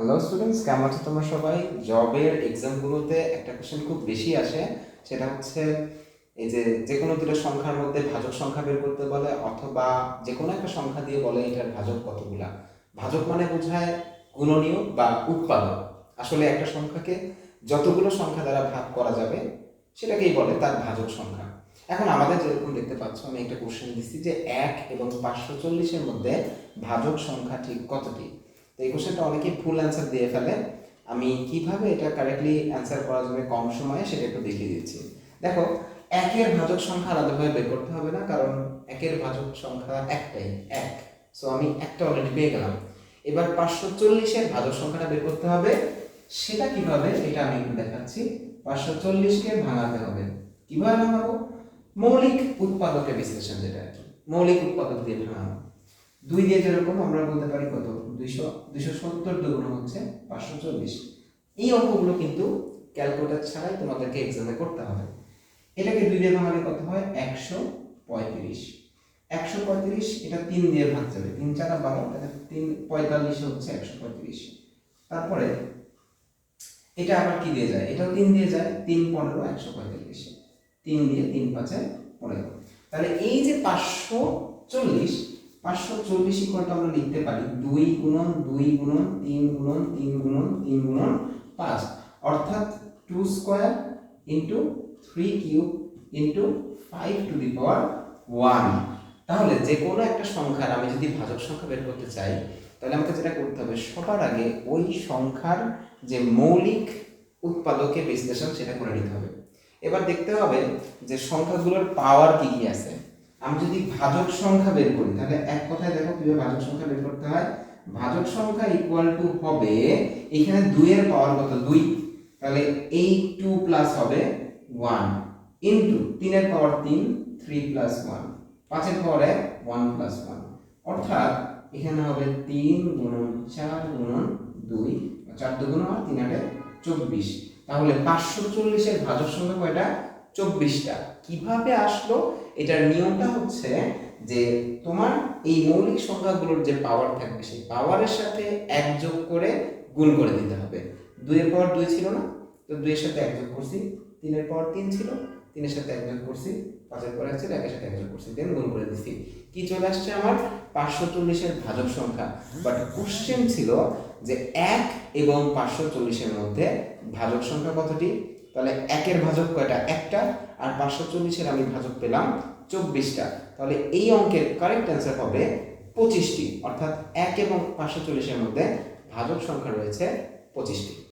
Hello students কেমন আছো তোমরা সবাই? জবের এক্সামগুলোতে একটা কোশ্চেন খুব বেশি আসে, সেটা হচ্ছে এই যে যে কোনো দুটো সংখ্যার মধ্যে ভাজক সংখ্যা বের করতে বলে, অথবা যে কোনো একটা সংখ্যা দিয়ে বলে এটার ভাজক কতগুলা। ভাজক মানে বোঝায় গুণনীয় বা উৎপাদক। আসলে একটা সংখ্যাকে যতগুলো সংখ্যা দ্বারা ভাগ করা যাবে, সেটাকেই বলে তার ভাজক সংখ্যা। এখন আমাদের যেরকম দেখতে পাচ্ছ, আমি একটা কোশ্চেন দিচ্ছি যে এক এবং পাঁচশো চল্লিশের মধ্যে ভাজক সংখ্যা ঠিক কতটি? তো এই কোশ্চেনটা অনেকেই ফুল অ্যান্সার দিয়ে ফেলে। আমি কীভাবে এটা কারেক্টলি অ্যান্সার করা যাবে কম সময়ে সেটা একটু দেখিয়ে দিচ্ছি। দেখো, একের ভাজক সংখ্যা আলাদাভাবে বের করতে হবে না, কারণ একের ভাজক সংখ্যা একটাই, এক। সো আমি একটা অলরেডি পেয়ে গেলাম। এবার পাঁচশো চল্লিশের ভাজক সংখ্যাটা বের করতে হবে। সেটা কীভাবে? এটা আমি একটু দেখাচ্ছি। পাঁচশো চল্লিশকে ভাঙাতে হবে। কীভাবে ভাঙাবো? মৌলিক উৎপাদকের বিশ্লেষণ যেটা মৌলিক উৎপাদক দিয়ে ভাঙানো দুই দিয়ে যেরকম আমরা বলতে পারি কত? দুইশো দুইশো সত্তর দুগুণ হচ্ছে পাঁচশো চল্লিশ এই অঙ্কগুলো কিন্তু ক্যালকুলেটার ছাড়াই তোমাদেরকে এক্সামে করতে হবে। এটাকে দুই দিয়ে ভাঙালে কত হয়? একশো পঁয়ত্রিশ। একশো পঁয়ত্রিশ, এটা তিন দিয়ে ভাগ যাবে। তিন চারা বারো, তাহলে তিন, পঁয়তাল্লিশে হচ্ছে একশো পঁয়ত্রিশ। তারপরে এটা আবার কি দিয়ে যায়? এটাও তিন দিয়ে যায়, তিন পনেরো, একশো পঁয়তাল্লিশ। তিন দিয়ে তিন পাঁচে পনেরো। তাহলে এই যে পাঁচশো চল্লিশ পাঁচশো চল্লিশ ইকুয়ালটা আমরা লিখতে পারি দুই গুণন দুই গুণন, তিন গুণন তিন গুণন তিন গুণন পাঁচ। অর্থাৎ two square into three cube into five two the power one তাহলে যে কোনো একটা সংখ্যার আমি যদি ভাজক সংখ্যা বের করতে চাই, তাহলে আমাকে যেটা করতে হবে, সবার আগে ওই সংখ্যার যে মৌলিক উৎপাদকের বিশ্লেষণ সেটা করে নিতে হবে। এবার দেখতে হবে যে সংখ্যাগুলোর পাওয়ার কি কি আছে। আমি যদি ভাজক সংখ্যা বের করি, তাহলে এক কথায় দেখো কীভাবে ভাজক সংখ্যা বের করতে হয়। ভাজক সংখ্যা ইকুয়াল টু হবে এখানে দুইয়ের পাওয়ার কত? দুই। তাহলে এই টু প্লাস হবে ওয়ান ইন্টু তিনের পাওয়ার তিন থ্রি প্লাস ওয়ান পাঁচের পাওয়ার এক ওয়ান প্লাস ওয়ান অর্থাৎ এখানে হবে তিন গুণন চার গুণন দুই। চার দু দুগুণ আর তিন আটে চব্বিশ। তাহলে পাঁচশো চল্লিশের ভাজক সংখ্যা কয়টা? চব্বিশটা। কীভাবে আসলো? এটার নিয়মটা হচ্ছে যে তোমার এই মৌলিক সংখ্যাগুলোর যে পাওয়ার থাকবে, সেই পাওয়ারের সাথে এক যোগ করে গুণ করে দিতে হবে। দুইয়ের পাওয়ার দুই ছিল না? তো দুইয়ের সাথে এক যোগ করছি। তিনের পাওয়ার তিন ছিল। তিনের সাথে এক যোগ করছি। পাঁচের পর ছিল, একের সাথে এক যোগ করছি। দেন গুণ করে দিছি। কি চলে আসছে আমার? পাঁচশো চল্লিশের ভাজক সংখ্যা। বাট কোশ্চেন ছিল যে এক এবং পাঁচশো চল্লিশের মধ্যে ভাজক সংখ্যা কতটি? তাহলে একের ভাজক কয়টা? একটা। আর পাঁচশো চল্লিশের আমি ভাজক পেলাম চব্বিশটা। তাহলে এই অঙ্কের কারেক্ট অ্যান্সার হবে পঁচিশটি। অর্থাৎ এক এবং পাঁচশো চল্লিশের মধ্যে ভাজক সংখ্যা রয়েছে পঁচিশটি।